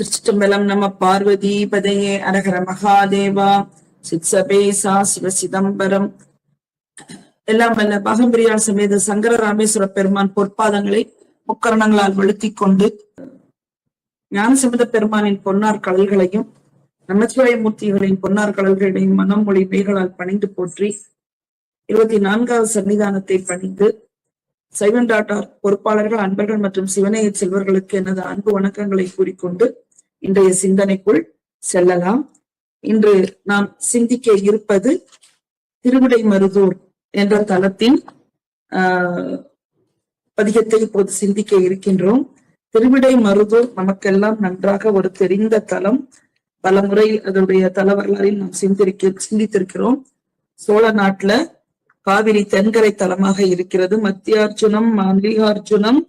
திருச்சிட்டம்பலம் நம பார்வதி பதையே அரகர மகாதேவா. சித்சபேசா சிவ சிதம்பரம் எல்லாம் வல்ல பகம்பிரியார் சமேத சங்கர ராமேஸ்வர பெருமான் பொற்பாதங்களை முக்கரணங்களால் வெளுத்திக் கொண்டு ஞானசமுத பெருமானின் பொன்னார் கடல்களையும் நமச்சிவாய மூர்த்திகளின் பொன்னார் கடல்களையும் மனம் மொழி மெய்களால் பணிந்து போற்றி இருபத்தி நான்காவது சன்னிதானத்தை பணிந்து சைவன் டாட்டார் பொறுப்பாளர்கள் அன்பர்கள் மற்றும் சிவனைய செல்வர்களுக்கு எனது அன்பு வணக்கங்களை கூறிக்கொண்டு இன்றைய சிந்தனைக்குள் செல்லலாம். இன்று நாம் சிந்திக்க இருப்பது திருவிடை மருதூர் என்ற தலத்தின் ஆஹ் பதிகத்தை இப்போது சிந்திக்க இருக்கின்றோம். திருவிடை மருதூர் நமக்கெல்லாம் நன்றாக ஒரு தெரிந்த தலம். பல முறை அதனுடைய தல வரலாறில் நாம் சிந்திருக்க சிந்தித்திருக்கிறோம். சோழ நாட்டுல காவிரி தென்கரை தலமாக இருக்கிறது. மத்தியார்ஜுனம் மல்லிகார்ஜுனம்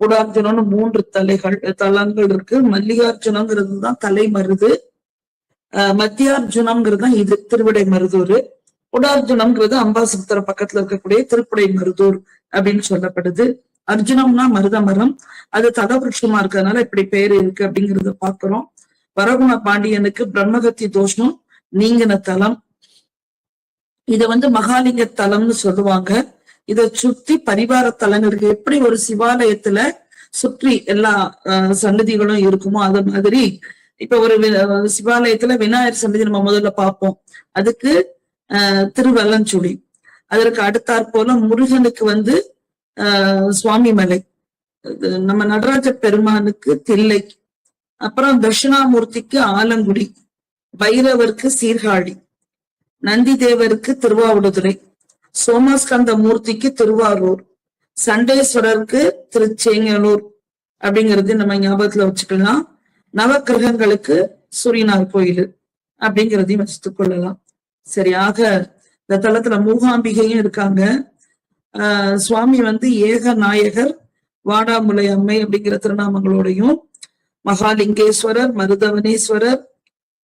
குடார்ஜுனம்னு மூன்று தலைகள் தலங்கள் இருக்கு. மல்லிகார்ஜுனங்கிறது தான் தலை மருது அஹ் மத்தியார்ஜுனம்ங்கிறது தான் இது திருவிடை மருதூர் குடார்ஜுனம்ங்கிறது அம்பாசமுத்திர பக்கத்துல இருக்கக்கூடிய திருப்புடை மருதூர் அப்படின்னு சொல்லப்படுது. அர்ஜுனம்னா மருத மரம் அது தலவிருஷமா இருக்கிறதுனால இப்படி பேர் இருக்கு அப்படிங்கறத பாக்குறோம் வரகுண பாண்டியனுக்கு பிரம்மகத்தி தோஷம் நீங்கின தலம். இத வந்து மகாலிங்க தலம்னு சொல்லுவாங்க. இதை சுத்தி பரிவார தலங்கள் எப்படி ஒரு சிவாலயத்துல சுற்றி எல்லா சன்னதிகளும் இருக்குமோ அது மாதிரி இப்ப ஒரு சிவாலயத்துல விநாயகர் சன்னதி நம்ம முதல்ல பார்ப்போம் அதுக்கு அஹ், திருவல்லஞ்சுழி அதற்கு அடுத்தாற் போல முருகனுக்கு வந்து ஆஹ் சுவாமி மலை. நம்ம நடராஜ பெருமானுக்கு தில்லை. அப்புறம் தட்சிணாமூர்த்திக்கு ஆலங்குடி. பைரவருக்கு சீர்காழி. நந்தி தேவருக்கு திருவாவடுதுறை. சோமஸ்கந்த மூர்த்திக்கு திருவாரூர் சண்டேஸ்வரருக்கு திருச்செங்கலூர் அப்படிங்கிறது நம்ம ஞாபகத்துல வச்சுக்கலாம். நவக்கிரகங்களுக்கு சூரியனார் கோயில் அப்படிங்கிறதையும் வச்சுட்டு கொள்ளலாம். சரியாக இந்த தளத்துல மூகாம்பிகையும் இருக்காங்க. ஆஹ் சுவாமி வந்து ஏக நாயகர் வாடாமுலை அம்மை அப்படிங்கிற திருநாமங்களோடையும் மகாலிங்கேஸ்வரர் மருதவனேஸ்வரர்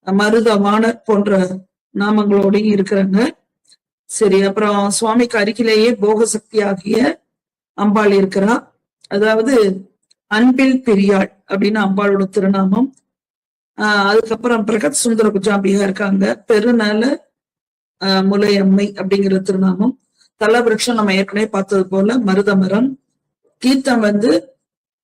மருதவாணர் போன்ற நாமங்களோடையும் இருக்கிறாங்க. சரி அப்புறம் சுவாமிக்கு அருகிலேயே போக சக்தி ஆகிய அம்பாள் இருக்கிறா. அதாவது அன்பில் பெரியாள் அப்படின்னு அம்பாளோட திருநாமம். ஆஹ் அதுக்கப்புறம் பிரகத் சுந்தர குஜாம்பிகா இருக்காங்க. பெருநல ஆஹ் முலையம்மை அப்படிங்கிற திருநாமம். தல நம்ம ஏற்கனவே பார்த்தது போல மருதமரம். தீர்த்தம் வந்து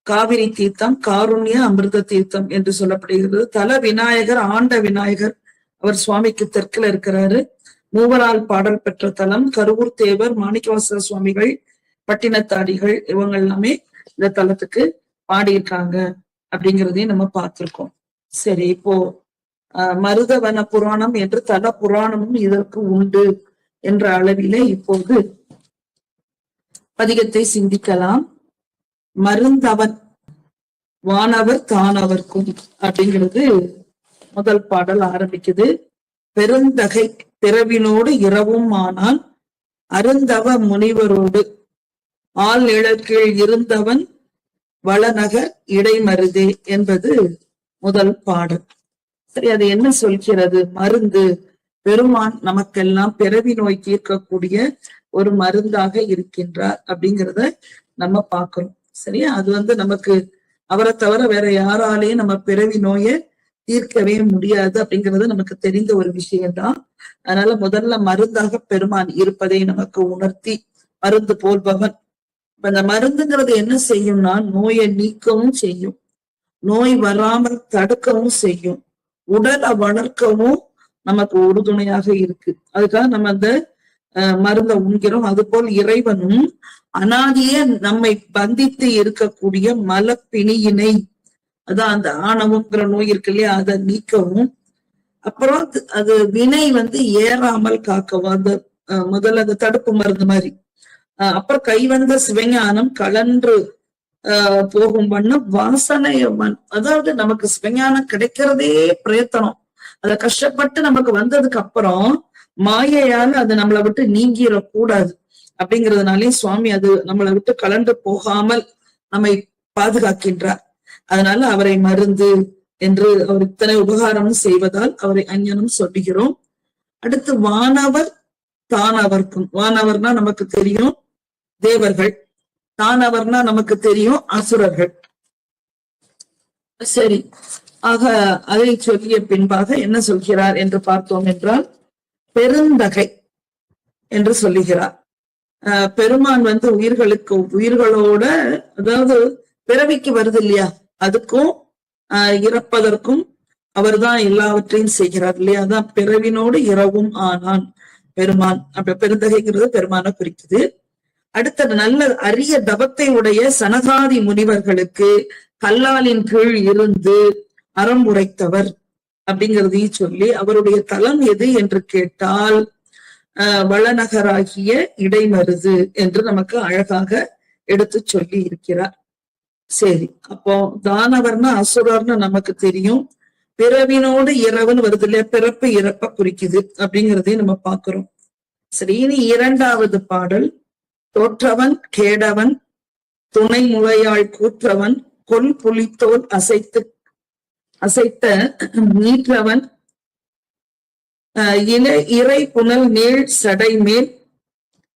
காவிரி தீர்த்தம் காருண்ய அமிர்த தீர்த்தம் என்று சொல்லப்படுகிறது. தல விநாயகர் ஆண்ட விநாயகர் அவர் சுவாமிக்கு தெற்குல இருக்கிறாரு. மூவரால் பாடல் பெற்ற தலம் கருவூர் தேவர் மாணிக்கவாசக சுவாமிகள் பட்டினத்தாடிகள் இவங்க எல்லாமே இந்த தலத்துக்கு பாடியிருக்காங்க அப்படிங்கிறதையும் நம்ம பார்த்திருக்கோம். சரி இப்போ ஆஹ் மருதவன புராணம் என்று தல புராணமும் இதற்கு உண்டு என்ற அளவிலே இப்போது பதிகத்தை சிந்திக்கலாம். மருந்தவன் வானவர் தானவர்க்கும் அப்படிங்கிறது முதல் பாடல் ஆரம்பிக்குது. பெருந்தகை பிறவினோடு இரவும் ஆனால் அருந்தவ முனிவரோடு. ஆள் இழக்கீழ் இருந்தவன் வளநகர் இடைமருதே என்பது முதல் பாடல். சரி அது என்ன சொல்கிறது? மருந்து. பெருமான் நமக்கெல்லாம் பிறவி நோய் தீர்க்கக்கூடிய ஒரு மருந்தாக இருக்கின்றார் அப்படிங்கிறத நம்ம பார்க்கிறோம் சரியா? அது வந்து நமக்கு அவரை தவிர வேற யாராலேயும் நம்ம பிறவி நோயை தீர்க்கவே முடியாது அப்படிங்கிறது நமக்கு தெரிந்த ஒரு விஷயம்தான். அதனால முதல்ல மருந்தாக பெருமான் இருப்பதை நமக்கு உணர்த்தி மருந்து போல்பவன். இப்ப மருந்துங்கிறது என்ன செய்யும்னா நோயை நீக்கவும் செய்யும். நோய் வராமல் தடுக்கவும் செய்யும். உடலை வளர்க்கவும் நமக்கு உறுதுணையாக இருக்கு. அதுக்காக நம்ம அந்த அஹ், மருந்தை உண்கிறோம். அதுபோல் இறைவனும் அனாதியே நம்மை பந்தித்து இருக்கக்கூடிய மலப்பிணியினை அதான் அந்த ஆணவங்கிற நோய் இருக்கு இல்லையா? அதை நீக்கவும். அப்புறம் அது- வினை வந்து ஏறாமல் காக்கவும். அந்த அஹ், முதல்ல அந்த தடுப்பு மருந்து மாதிரி. அஹ், அப்புறம் கைவந்த சிவஞானம் கலன்று ஆஹ் போகும் வண்ணம் வாசனைய மண் அதாவது நமக்கு சிவஞானம் கிடைக்கிறதே பிரயத்தனம். அத கஷ்டப்பட்டு நமக்கு வந்ததுக்கு அப்புறம் மாயையால அது நம்மளை விட்டு நீங்கிடக்கூடாது. அப்படிங்கிறதுனாலே சுவாமி அது நம்மளை விட்டு கலந்து போகாமல் நம்மை பாதுகாக்கின்றார். அதனால அவரை மருந்து என்று அவர் இத்தனை உபகாரம் செய்வதால் அவரை அஞ்ஞனம் சொல்லுகிறோம். அடுத்து வானவர் தானவர்க்கும். வானவர்னா நமக்கு தெரியும் தேவர்கள். தானவர்னா நமக்கு தெரியும் அசுரர்கள். சரி. ஆக அதை சொல்லிய பின்பாக என்ன சொல்கிறார் என்று பார்த்தோம் என்றால் பெருந்தகை என்று சொல்லுகிறார். ஆஹ் பெருமான் வந்து உயிர்களுக்கு உயிர்களோட அதாவது பிறவிக்கு வருது இல்லையா? அதுக்கும் ஆஹ் இறப்பதற்கும் அவர்தான் எல்லாவற்றையும் செய்கிறார் இல்லையா? அதான் பிறவினோடு இரவும் ஆனான் பெருமான். அப்ப பெருந்தகைங்கிறது பெருமான குறிக்குது. அடுத்தது நல்ல அரிய தவத்தை உடைய சனகாதி முனிவர்களுக்கு கல்லாலின் கீழ் இருந்து அறம் உரைத்தவர் அப்படிங்கிறதையும் சொல்லி அவருடைய தலம் எது என்று கேட்டால் வளநகராகிய இடைமருது என்று நமக்கு அழகாக எடுத்து சொல்லி இருக்கிறார். சரி அப்போ தானவர்னா அசுரர்னு நமக்கு தெரியும். பிறவினோடு இரவுன்னு வருது இல்லையா? பிறப்பு இறப்ப குறிக்குது அப்படிங்கிறதையும் நம்ம பாக்குறோம் சரி இனி இரண்டாவது பாடல். தோற்றவன் கேடவன் துணை முளையாள் கூற்றவன் கொல் புலித்தோல் அசைத்து அசைத்த நீற்றவன் ஆஹ் இல இறை புனல் நீள் சடை மேல்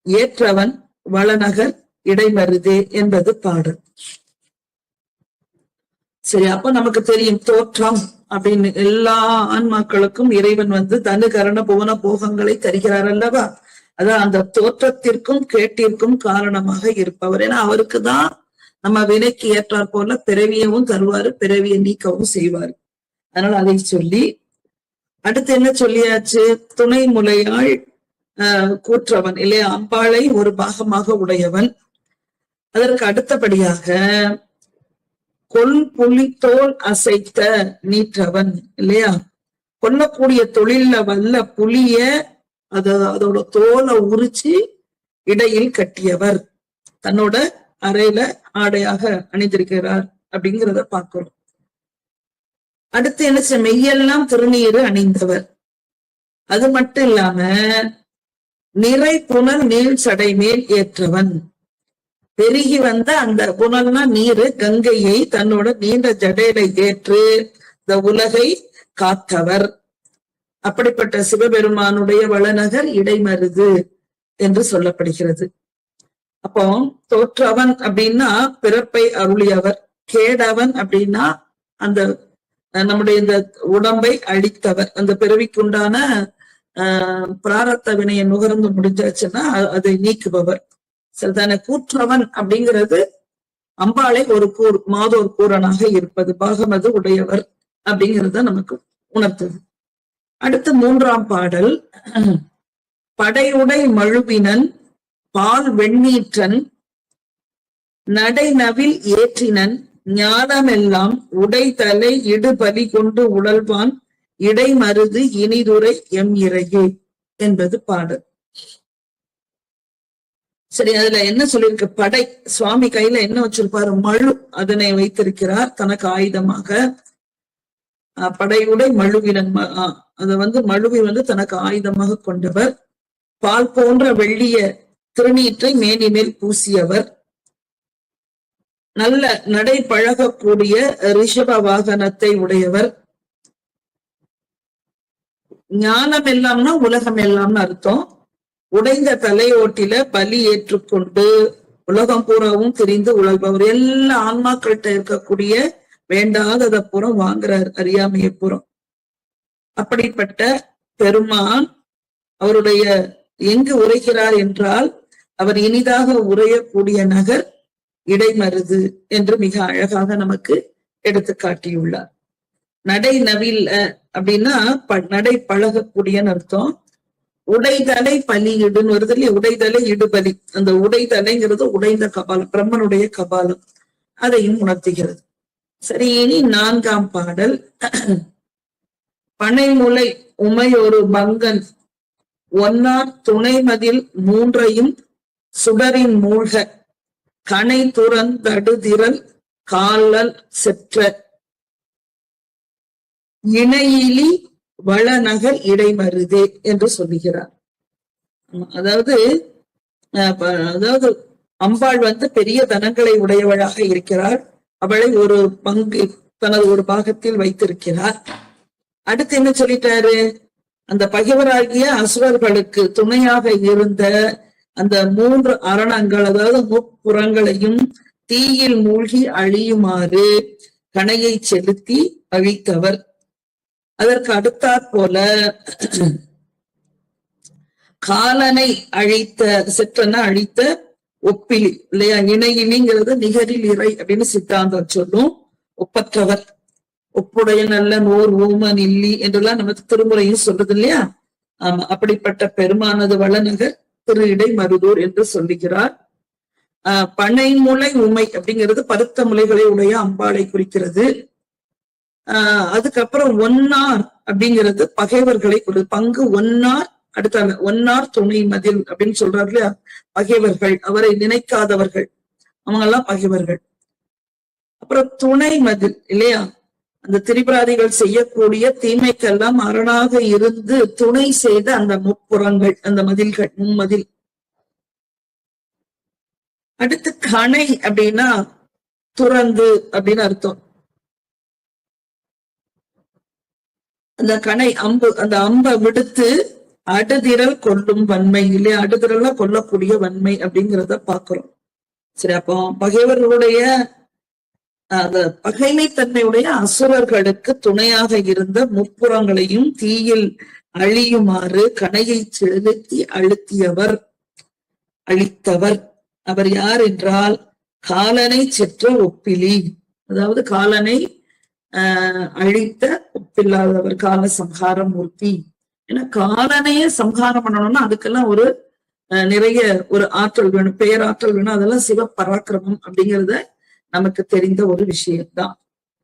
ஏற்றவன் வளநகர் இடைமருதே என்பது பாடல். சரி அப்ப நமக்கு தெரியும் தோற்றம் அப்படின்னு எல்லா ஆன்மாக்களுக்கும் இறைவன் வந்து தனு கரண புவன போகங்களை தருகிறார் அல்லவா? அதான் அந்த தோற்றத்திற்கும் கேட்டிற்கும் காரணமாக இருப்பவர். ஏன்னா அவருக்கு தான் நம்ம வினைக்கு ஏற்றாற் போல பிறவியவும் தருவாரு பிறவியை நீக்கவும் செய்வார். அதனால அதை சொல்லி அடுத்து என்ன சொல்லியாச்சு? துணை முலையாள் ஆஹ் கூற்றவன் இல்லையா? அம்பாளை ஒரு பாகமாக உடையவன். அதற்கு அடுத்தபடியாக கொல் புலித்தோல் அசைத்த நீற்றவன் இல்லையா? கொல்லக்கூடிய தொழில்ல வல்ல புலிய அத அதோட தோலை உரிச்சு இடையில் கட்டியவர். தன்னோட அறையில ஆடையாக அணிந்திருக்கிறார் அப்படிங்கிறத பார்க்கிறோம். அடுத்து என்ன மெய்யெல்லாம் திருநீரு அணிந்தவர். அது மட்டும் இல்லாம நிறை புனல் நீள் சடை மேல் ஏற்றவன். பெருகி வந்த அந்த புனல்னா நீரு கங்கையை தன்னோட நீண்ட ஜடையில ஏற்று இந்த உலகை காத்தவர். அப்படிப்பட்ட சிவபெருமானுடைய வளநகர் இடைமருது என்று சொல்லப்படுகிறது. அப்போ தோற்றவன் அப்படின்னா பிறப்பை அருளியவர். கேடவன் அப்படின்னா அந்த நம்முடைய இந்த உடம்பை அழித்தவர். அந்த பிறவிக்குண்டான ஆஹ் பிராரத்த வினையை நுகர்ந்து முடிஞ்சாச்சுன்னா அதை நீக்குபவர். சரிதானே கூற்றவன் அப்படிங்கிறது அம்பாளை ஒரு கூர் மாதோர் கூறனாக இருப்பது பாகமது உடையவர் அப்படிங்கிறத நமக்கு உணர்த்துது. அடுத்து மூன்றாம் பாடல். படையுடை மழுவினன் பால் வெண்ணீற்றன் நடைநவில் ஏற்றினன் ஞானமெல்லாம் உடை தலை இடுபலி கொண்டு உடல்வான் இடைமருது இனிதுரை எம் இறையே என்பது பாடல். சரி அதுல என்ன சொல்லியிருக்கு? படை. சுவாமி கையில என்ன வச்சிருப்பாரு? மழு. அதனை வைத்திருக்கிறார் தனக்கு ஆயுதமாக. படையுடை மழுவினன் ம- அத வந்து மழுவை வந்து தனக்கு ஆயுதமாக கொண்டவர். பால் போன்ற வெள்ளிய திருநீற்றை மேனி மேல் பூசியவர். நல்ல நடை பழகக்கூடிய ரிஷப வாகனத்தை உடையவர். ஞானம் எல்லாம்னா உலகம் எல்லாம்னு அர்த்தம். உடைந்த தலையோட்டில பலி ஏற்றுக்கொண்டு உலகம் பூராவும் திரிந்து உழல்பவர். எல்லா ஆன்மாக்கள்கிட்ட இருக்கக்கூடிய வேண்டாதத புறம் வாங்குறார் அறியாமையை புறம் அப்படிப்பட்ட பெருமான் அவருடைய எங்கு உரைகிறார் என்றால் அவர் இனிதாக உரையக்கூடிய நகர் இடைமருது என்று மிக அழகாக நமக்கு எடுத்து காட்டியுள்ளார். நடை நவில் அப்படின்னா ப- நடை பழகக்கூடியன்னு அர்த்தம். உடைதலை பலியிடுன்னு வருது இல்லையா? உடைதலை இடுபலி. அந்த உடைதலைங்கிறது உடைந்த கபாலம் பிரம்மனுடைய கபாலம். அதையும் உணர்த்துகிறது. சரி இனி நான்காம் பாடல். பனைமுலை உமையொரு பங்கன் ஒன்னார் துணைமதில் மூன்றையும் சுடரின் மூழ்க. கனை துறந்தடுதிரல் காலல் செற்ற. இணையிலி வளநகர் இடைமருதே என்று சொல்லுகிறார். அதாவது அதாவது அம்பாள் வந்து பெரிய தனங்களை உடையவளாக இருக்கிறாள். அவளை ஒரு பங்கு தனது ஒரு பாகத்தில் வைத்திருக்கிறார். அடுத்து என்ன சொல்லிட்டாரு? அந்த பகைவராகிய அசுரர்களுக்கு துணையாக இருந்த அந்த மூன்று அரணங்கள் அதாவது முப்புறங்களையும் தீயில் மூழ்கி அழியுமாறு கணையை செலுத்தி அழித்தவர். அதற்கு அடுத்தாற் போல காலனை அழித்த சிற்றனை அழித்த ஒப்பிலி இல்லையா? இணையிலிங்கிறது நிகரில் இறை அப்படின்னு சித்தாந்தம் சொல்லும். ஒப்பற்றவர் ஒப்புடைய நல்ல நோர் ஊமன் இல்லி என்றெல்லாம் நமக்கு திருமுறையும் சொல்றது இல்லையா? ஆமா அப்படிப்பட்ட பெருமானது வளநகர் திரு இடை மருதூர் என்று சொல்லுகிறார். ஆஹ் பனை முளை உமை அப்படிங்கிறது பருத்த முளைகளை உடைய அம்பாளை குறிக்கிறது. ஆஹ் அதுக்கப்புறம் ஒன்னார் அப்படிங்கிறது பகைவர்களை ஒரு பங்கு ஒன்னார் அடுத்த ஒன்னார் துணை மதில் அப்படின்னு சொல்றாரு இல்லையா? பகைவர்கள் அவரை நினைக்காதவர்கள். அவங்க எல்லாம் பகைவர்கள். அப்புறம் துணை மதில் இல்லையா? அந்த திரிபுராதிகள் செய்யக்கூடிய தீமைக்கெல்லாம் அரணாக இருந்து துணை செய்த அந்த முப்புறங்கள் அந்த மதில்கள் மும்மதில். அடுத்து கணை அப்படின்னா துறந்து அப்படின்னு அர்த்தம். அந்த கணை அம்பு அந்த அம்பை விடுத்து அடுதிரல் கொள்ளும் வன்மை இல்லையா? அடுதிரல்ல கொல்லக்கூடிய வன்மை அப்படிங்கிறத பாக்குறோம் சரி அப்போ பகைவர்களுடைய அந்த பகைமைத்தன்மையுடைய அசுரர்களுக்கு துணையாக இருந்த முப்புறங்களையும் தீயில் அழியுமாறு கணையை செலுத்தி அழுத்தியவர் அழித்தவர். அவர் யார் என்றால் காலனை செற்ற ஒப்பிலி. அதாவது காலனை ஆஹ் அழித்த ஒப்பில்லாதவர் கால சம்ஹாரம் மூர்த்தி ஏன்னா காலனையே சம்ஹாரம் பண்ணணும்னா அதுக்கெல்லாம் ஒரு நிறைய ஒரு ஆற்றல் வேணும். பேராற்றல் வேணும். அதெல்லாம் சிவ பராக்கிரமம் அப்படிங்கிறத நமக்கு தெரிந்த ஒரு விஷயம்தான்.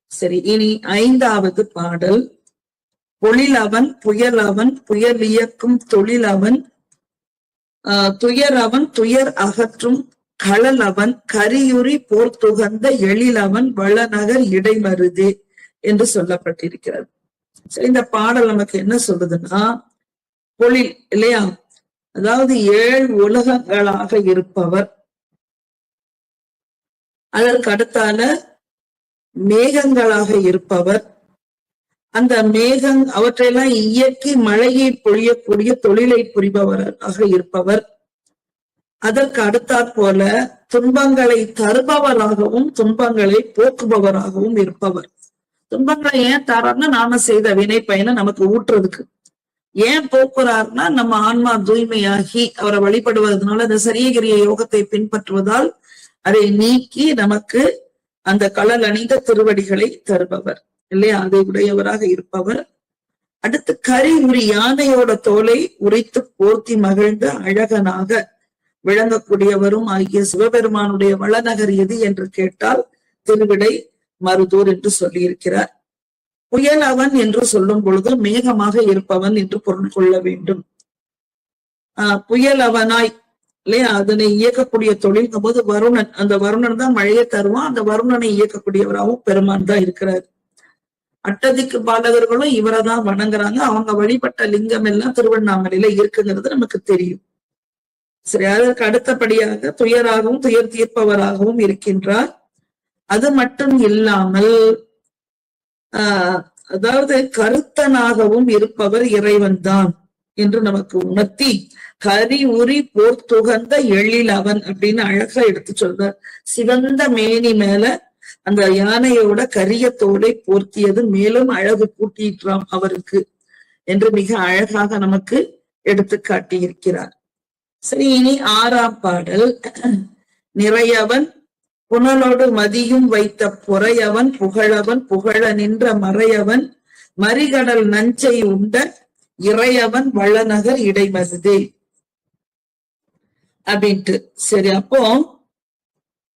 சரி இனி ஐந்தாவது பாடல். பொழில் புயலவன் புயல் இயக்கும் தொழில் ஆஹ் துயர் அவன் துயர் அகற்றும் களல் அவன் கரியுரி போர் துகந்த அவன் வளநகர் இடைமருதே. என்று சொல்லப்பட்டிருக்கிறது. சரி இந்த பாடல் நமக்கு என்ன சொல்லுதுன்னா பொழில் இல்லையா? அதாவது ஏழு உலகங்களாக இருப்பவர். அதற்கு அடுத்தால மேகங்களாக இருப்பவர். அந்த மேகம் அவற்றையெல்லாம் இயக்கி மழையை பொழியக்கூடிய தொழிலை புரிபவராக இருப்பவர். அதற்கு அடுத்தாற் போல துன்பங்களை தருபவராகவும் துன்பங்களை போக்குபவராகவும் இருப்பவர். துன்பங்களை ஏன் தாரார்னா நாம செய்த வினை பயனை நமக்கு ஊட்டுறதுக்கு. ஏன் போக்குறாருன்னா நம்ம ஆன்மா தூய்மையாகி அவரை வழிபடுவதனால அந்த சரியகிரிய யோகத்தை பின்பற்றுவதால் அதை நீக்கி நமக்கு அந்த கலல் அணிந்த திருவடிகளை தருபவர். இல்லையா? அதை உடையவராக இருப்பவர். அடுத்து கரி உரி யானையோட தோலை உரித்து போர்த்தி மகிழ்ந்த அழகனாக விளங்கக்கூடியவரும் ஆகிய சிவபெருமானுடைய வளநகர் எது என்று கேட்டால் திருவிடை மருதூர் என்று சொல்லியிருக்கிறார். புயல் அவன் என்று சொல்லும் பொழுது மேகமாக இருப்பவன் என்று பொருள் கொள்ள வேண்டும். ஆஹ் புயல் அவனாய் இல்லையா? அதனை இயக்கக்கூடிய தொழில் போது வருணன் அந்த வருணன் தான் மழையை தருவான் அந்த வருணனை இயக்கக்கூடியவராகவும் பெருமான் தான் இருக்கிறார். அட்டதிக்கு பாலகர்களும் இவரை தான் வணங்குறாங்க. அவங்க வழிபட்ட லிங்கம் எல்லாம் திருவண்ணாமலையில இருக்குங்கிறது நமக்கு தெரியும். சரி அதற்கு அடுத்தபடியாக துயராகவும் துயர் தீர்ப்பவராகவும் இருக்கின்றார். அது மட்டும் இல்லாமல் ஆஹ் அதாவது கருத்தனாகவும் இருப்பவர் இறைவன் தான் என்று நமக்கு உணர்த்தி கரி உரி போர் துகந்த எழில் அவன் அப்படின்னு அழகா எடுத்து சொல்றார். சிவந்த மேனி மேல அந்த யானையோட கரிய தோலை போர்த்தியது மேலும் அழகு கூட்டிட்டாம் அவருக்கு என்று மிக அழகாக நமக்கு எடுத்து காட்டியிருக்கிறார். சரி இனி ஆறாம் பாடல். நிறையவன் புனலோடு மதியும் வைத்த பொறையவன் புகழவன் புகழ நின்ற மறையவன் மறிகடல் நஞ்சை உண்ட இறையவன் வளநகர் இடைமருது அப்படின்ட்டு. சரி அப்போ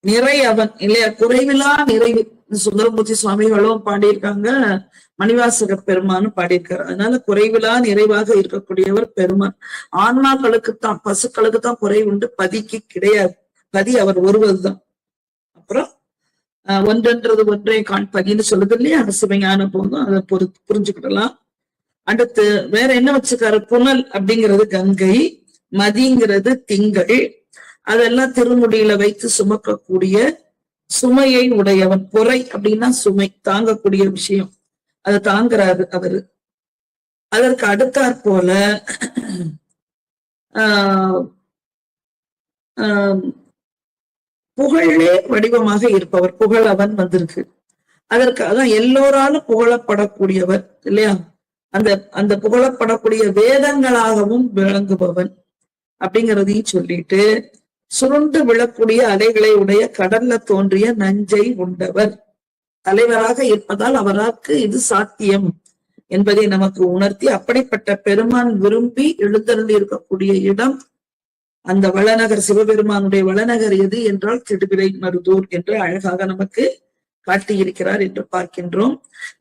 நிறையவன் இல்லையா? குறைவிலா நிறைவு. சுந்தரமூர்த்தி சுவாமிகளும் பாடியிருக்காங்க. மணிவாசக பெருமானும் பாடியிருக்காரு. அதனால குறைவிலா நிறைவாக இருக்கக்கூடியவர் பெருமான். ஆன்மாக்களுக்கு தான் பசுக்களுக்கு தான் குறைவுண்டு பதிக்கு கிடையாது. பதி அவர் ஒருவர்தான் அப்புறம் ஒன்றென்றது ஒன்றை காண்பதின்னு சொல்லுது இல்லையா? சிவஞான போதும். அதை பொறு புரிஞ்சுக்கிடலாம். அடுத்து வேற என்ன வச்சுக்காரு புனல் அப்படிங்கிறது கங்கை மதிங்கிறது திங்கள். அதெல்லாம் திருமுடியில வைத்து சுமக்கக்கூடிய சுமையை உடையவன். பொறை அப்படின்னா சுமை தாங்கக்கூடிய விஷயம். அதை தாங்குறாரு அவரு. அதற்கு அடுத்தாற் போல ஆஹ் ஆஹ் புகழே வடிவமாக இருப்பவர். புகழவன் வந்திருக்கு. அதற்காக எல்லோராலும் புகழப்படக்கூடியவர் இல்லையா? அந்த அந்த புகழப்படக்கூடிய வேதங்களாகவும் விளங்குபவன் அப்படிங்கிறதையும் சொல்லிட்டு சுருண்டு விழக்கூடிய அலைகளை உடைய கடல்ல தோன்றிய நஞ்சை உண்டவர். தலைவராக இருப்பதால் அவராக்கு இது சாத்தியம் என்பதை நமக்கு உணர்த்தி அப்படிப்பட்ட பெருமான் விரும்பி எழுந்தருளி இருக்கக்கூடிய இடம் அந்த வளநகர் சிவபெருமானுடைய வளநகர் எது என்றால் திடுவிலை மருதூர் என்று அழகாக நமக்கு காட்டியிருக்கிறார் என்று பார்க்கின்றோம்.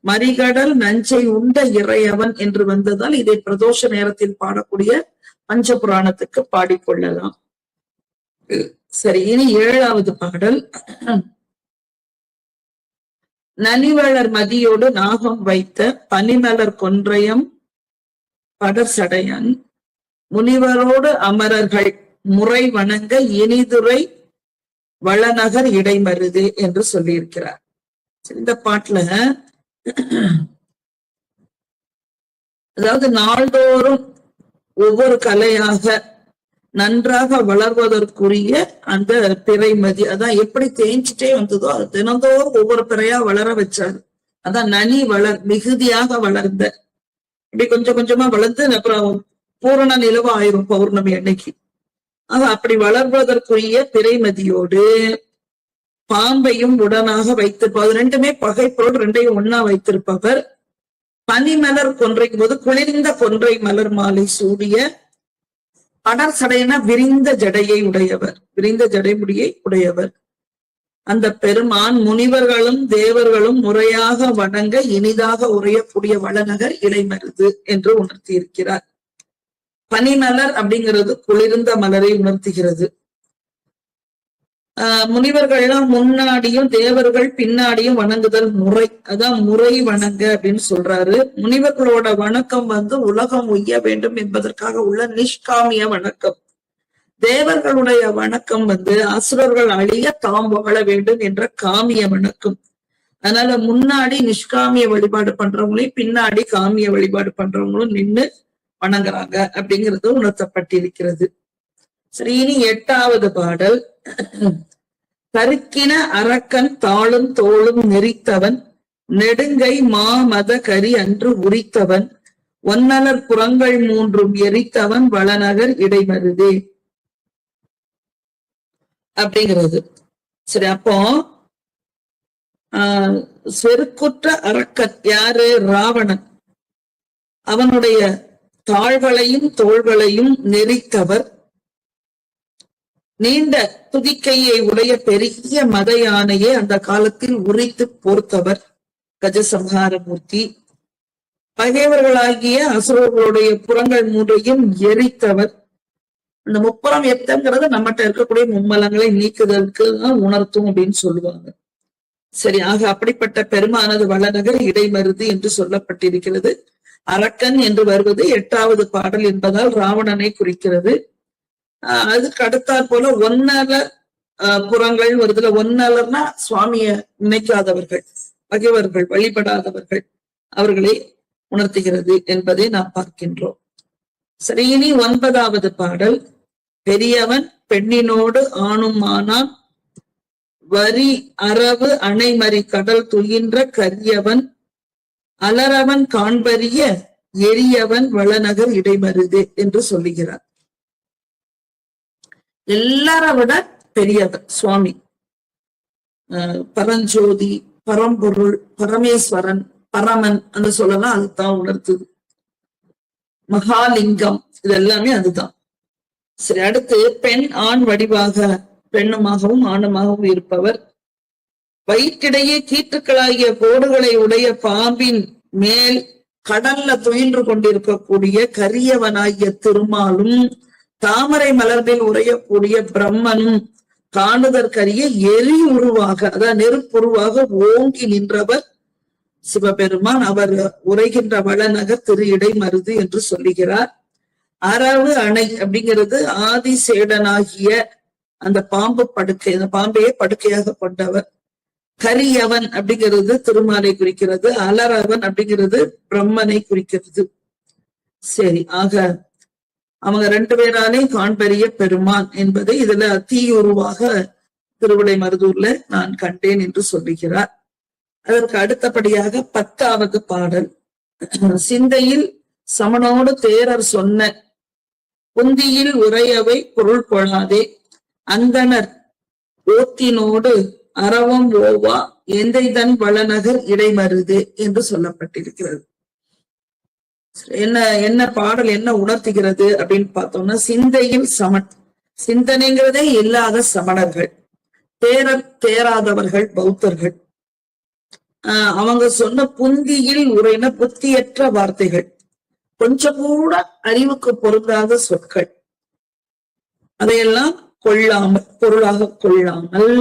மறிகடல் நஞ்சை உண்ட இறையவன் என்று வந்ததால் இதை பிரதோஷ நேரத்தில் பாடக்கூடிய பஞ்ச புராணத்துக்கு பாடிக்கொள்ளலாம். சரி இனி ஏழாவது பாடல். நலிவளர் மதியோடு நாகம் வைத்த பனிமலர் கொன்றையம் படர்சடையன் முனிவரோடு அமரர்கள் முறை வணங்க இனிதுரை வளநகர் இடைமருது என்று சொல்லியிருக்கிறார். இந்த பாட்டுல அதாவது நாள்தோறும் ஒவ்வொரு கலையாக நன்றாக வளர்வதற்குரிய அந்த பிறைமதி அதான் எப்படி தேஞ்சிட்டே வந்ததோ அது தினந்தோறும் ஒவ்வொரு பிறையா வளர வச்சாரு. அதான் நனி வளர் மிகுதியாக வளர்ந்த. இப்படி கொஞ்சம் கொஞ்சமா வளர்ந்து அப்புறம் பூரண நிலவு ஆயிரும் பௌர்ணமி அன்னைக்கு. அது அப்படி வளர்வதற்குரிய திரைமதியோடு பாம்பையும் உடனாக வைத்திருப்பவர் ரெண்டுமே பகைப்போடு ரெண்டையும் ஒன்னா வைத்திருப்பவர். பனிமலர் கொன்றைக்கும் போது குளிர்ந்த கொன்றை மலர் மாலை சூடிய படர் சடையன விரிந்த ஜடையை உடையவர். விரிந்த ஜடைமுடியை உடையவர். அந்த பெருமான் முனிவர்களும் தேவர்களும் முறையாக வணங்க இனிதாக உரையக்கூடிய வளநகர் இலைமருது என்று உணர்த்தி இருக்கிறார் பனிமலர் அப்படிங்கிறது குளிர்ந்த மலரை உணர்த்துகிறது. முனிவர்கள் எல்லாம் முன்னாடியும் தேவர்கள் பின்னாடியும் வணங்குதல் முறை. அதான் முறை வணங்க அப்படின்னு சொல்றாரு. முனிவர்களோட வணக்கம் வந்து உலகம் உய்ய வேண்டும் என்பதற்காக உள்ள நிஷ்காமிய வணக்கம். தேவர்களுடைய வணக்கம் வந்து அசுரர்கள் அழிய தாம் வாழ வேண்டும் என்ற காமிய வணக்கம். அதனால முன்னாடி நிஷ்காமிய வழிபாடு பண்றவங்களையும் பின்னாடி காமிய வழிபாடு பண்றவங்களும் நின்னு வணங்குறாங்க அப்படிங்கிறது உணர்த்தப்பட்டிருக்கிறது. சரி இனி எட்டாவது பாடல். கருக்கின அரக்கன் தாளும் தோளும் நெறித்தவன் நெடுங்கை மாமத கரி அன்று உரித்தவன் ஒன்னலர் புறங்கள் மூன்றும் எரித்தவன் வளநகர் இடைமருதே. அப்படிங்கிறது. சரி அப்போ ஆஹ் செருக்குற்ற அரக்கன் யாரு? ராவணன். அவனுடைய தாழ்வளையும் தோள்களையும் நெறித்தவர். நீண்ட துதிக்கையை உடைய பெரிய மத யானையை அந்த காலத்தில் உரித்து போர்த்தவர் கஜசம்ஹாரமூர்த்தி. பகைவர்களாகிய அசுரர்களுடைய புறங்கள் மூன்றையும் எரித்தவர். அந்த முப்புறம் எத்தங்கிறது நம்மகிட்ட இருக்கக்கூடிய மும்மலங்களை நீக்குதற்கு தான் உணர்த்தும் அப்படின்னு சொல்லுவாங்க. சரி ஆக அப்படிப்பட்ட பெருமானது வளநகர் இடைமருது என்று சொல்லப்பட்டிருக்கிறது. அரக்கன் என்று வருவது எட்டாவது பாடல் என்பதால் ராவணனை குறிக்கிறது. ஆஹ் அதுக்கு அடுத்தாற் போல ஒன்னலர் ஆஹ் புறங்கள் வருதுல ஒன்னலர்னா சுவாமிய நினைக்காதவர்கள் பகைவர்கள் வழிபடாதவர்கள் அவர்களை உணர்த்துகிறது என்பதை நாம் பார்க்கின்றோம். சரி இனி ஒன்பதாவது பாடல். பெரியவன் பெண்ணினோடு ஆணும் ஆனான் வரி அரவு அணைமறி கடல் துயின்ற கரியவன் அலரவன் காண்பறிய எரியவன் வளநகர் இடைமருது என்று சொல்லுகிறார். எல்லார விட பெரியவர் சுவாமி. அஹ் பரஞ்சோதி பரம்பொருள் பரமேஸ்வரன் பரமன் அந்த சொல்லலாம் அதுதான் உணர்த்துது. மகாலிங்கம் இது எல்லாமே அதுதான். சரி அடுத்து பெண் ஆண் வடிவாக பெண்ணுமாகவும் ஆணுமாகவும் இருப்பவர் வயிற்றிடையே கீற்றுக்களாகிய கோடுகளை உடைய பாம்பின் மேல் கடல்ல துயின்று கொண்டிருக்கக்கூடிய கரியவனாகிய திருமாலும் தாமரை மலர்பில் உரையக்கூடிய பிரம்மனும் காணுதற்கரிய எரி உருவாக அதாவது நெருப்புருவாக ஓங்கி நின்றவர் சிவபெருமான். அவர் உரைகின்ற வளநக திரு இடைமருது என்று சொல்லுகிறார். அரவு அணை அப்படிங்கிறது ஆதிசேடனாகிய அந்த பாம்பு படுக்கை அந்த பாம்பையே படுக்கையாக கொண்டவர். கரியவன் அப்படிங்கிறது திருமாலை குறிக்கிறது அலரவன் அப்படிங்கிறது பிரம்மனை குறிக்கிறது. சரி ஆக அவங்க ரெண்டு பேராலே காண்பெரிய பெருமான் என்பதை இதுல தீயுருவாக திருவிடை மருதூர்ல நான் கண்டேன் என்று சொல்லுகிறார். அதற்கு அடுத்தபடியாக பத்தாவது பாடல். சிந்தையில் சமனோடு தேரர் சொன்ன புந்தியில் உரையவை பொருள் கொள்ளாதே அந்தணர் ஓத்தினோடு அறவம் ஓவா எந்தை தன் வளநகர் இடைமருது என்று சொல்லப்பட்டிருக்கிறது. என்ன என்ன பாடல் என்ன உணர்த்துகிறது அப்படின்னு பார்த்தோம்னா சிந்தையில் சமன் சிந்தனைங்கிறதே இல்லாத சமணர்கள் தேர தேராதவர்கள் பௌத்தர்கள். ஆஹ் அவங்க சொன்ன புந்தியில் உரையின புத்தியற்ற வார்த்தைகள் கொஞ்சம் கூட அறிவுக்கு பொருந்தாத சொற்கள். அதையெல்லாம் கொள்ளாமல் பொருளாக கொள்ளாமல்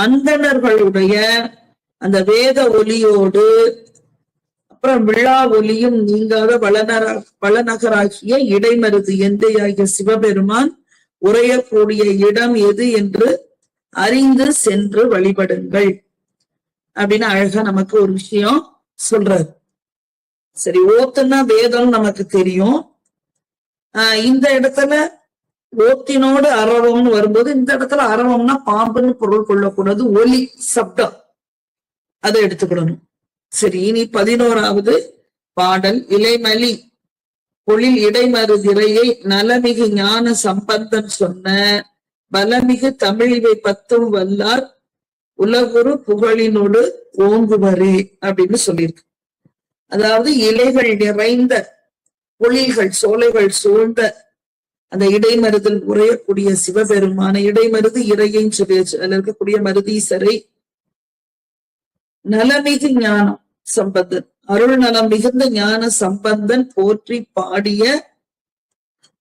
அந்தணர்களுடைய அந்த வேத ஒலியோடு அப்புறம் விழா ஒலியும் நீங்காத வளநர வளநகராகிய இடைமருது எந்தையாகிய சிவபெருமான் உரையக்கூடிய இடம் எது என்று அறிந்து சென்று வழிபடுங்கள். அப்படின்னு அழகா நமக்கு ஒரு விஷயம் சொல்றாரு. சரி ஓத்துன்னா வேதம் நமக்கு தெரியும். ஆஹ் இந்த இடத்துல ஓத்தினோடு அரவம்னு வரும்போது இந்த இடத்துல அரவம்னா பாம்புன்னு பொருள் கொள்ளக்கூடாது ஒலி சப்தம். அதை எடுத்துக்கிடணும் சரி இனி பதினோராவது பாடல். இலைமலி பொழில் இடைமருதிரையை நலமிகு ஞான சம்பந்தன் சொன்ன பலமிகு தமிழிவை பத்தும் வல்லார் உலகுரு புகழினோடு ஓங்குவரே அப்படின்னு சொல்லியிருக்கு. அதாவது இலைகள் நிறைந்த பொழில்கள் சோலைகள் சூழ்ந்த அந்த இடைமருதில் உரையக்கூடிய சிவபெருமான இடைமருது இறையின் சொல்லியாச்சு இருக்கக்கூடிய மருதீசரை நலமிகு ஞானம் சம்பந்தன் அருள் நலம் மிகுந்த ஞான சம்பந்தன் போற்றி பாடிய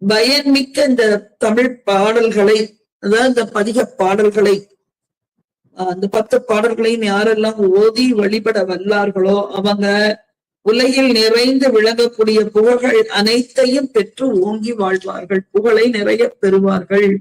பயன்மிக்க இந்த தமிழ் பாடல்களை அதாவது இந்த பதிக பாடல்களை அந்த பத்து பாடல்களையும் யாரெல்லாம் ஓதி வழிபட வல்லார்களோ அவங்க உலகில் நிறைந்து விளங்கக்கூடிய புகழ்கள் அனைத்தையும் பெற்று ஓங்கி வாழ்வார்கள். புகழை நிறைய பெறுவார்கள்.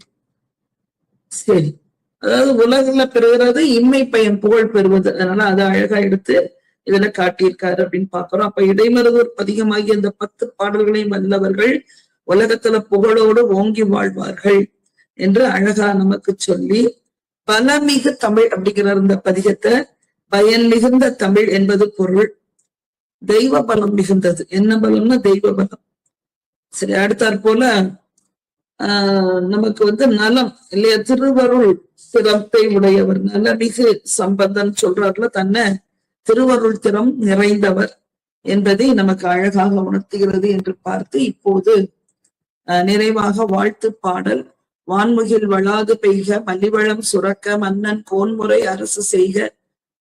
சரி. அதாவது உலகில பெறுகிறது இம்மை பயன் புகழ் பெறுவது. அதனால அதை அழகா எடுத்து இதுல காட்டியிருக்காரு அப்படின்னு பாக்குறோம் அப்ப இடைமருதூர் பதிகமாகி அந்த பத்து பாடல்களையும் வந்தவர்கள் உலகத்துல புகழோடு ஓங்கி வாழ்வார்கள் என்று அழகா நமக்கு சொல்லி பல மிகு தமிழ் அப்படிங்கிற இந்த பதிகத்தை பயன் மிகுந்த தமிழ் என்பது பொருள். தெய்வ பலம் மிகுந்தது. என்ன பலம்னா தெய்வ பலம். சரி அடுத்தாற் போல ஆஹ் நமக்கு வந்து நலம் இல்லையா? திருவருள் திறத்தை உடையவர். நலமிகு சம்பந்தன் சொல்றாருல தன்னை திருவருள் திறம் நிறைந்தவர் என்பதை நமக்கு அழகாக உணர்த்துகிறது என்று பார்த்து இப்போது நிறைவாக வாழ்த்து பாடல். வான்முகில் வளாது பெய்க மல்லிவளம் சுரக்க மன்னன் கோன்முறை அரசு செய்க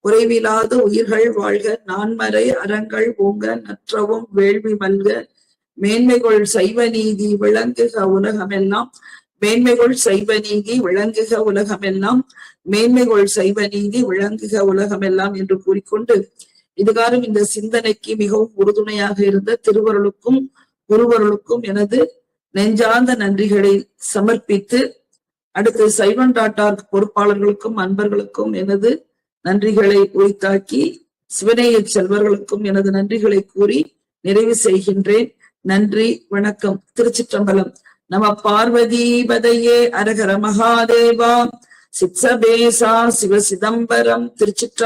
குறைவிலாத உயிர்கள் வாழ்க. நான்மறை அறங்கள் ஓங்க நற்றவும் வேள்வி மல்க. மேன்மைகள் சைவ நீதி விளங்குக உலகமெல்லாம். மேன்மைகள் சைவ நீதி விளங்குக உலகமெல்லாம். மேன்மைகள் சைவ நீதி விளங்குக உலகமெல்லாம் என்று கூறிக்கொண்டு இதுகாரும் இந்த சிந்தனைக்கு மிகவும் உறுதுணையாக இருந்த திருவருளுக்கும் குருவருளுக்கும் எனது நெஞ்சார்ந்த நன்றிகளை சமர்ப்பித்து அடுத்து சைவன் டாட்டார் பொறுப்பாளர்களுக்கும் அன்பர்களுக்கும் எனது நன்றிகளை உரித்தாக்கி சிவனைய செல்வர்களுக்கும் எனது நன்றிகளை கூறி நிறைவு செய்கின்றேன். நன்றி வணக்கம். திருச்சிற்றம்பலம். நம பார்வதீபதையே அரகர மகாதேவா. சித்சபேசா சிவ சிதம்பரம் திருச்சிற்ற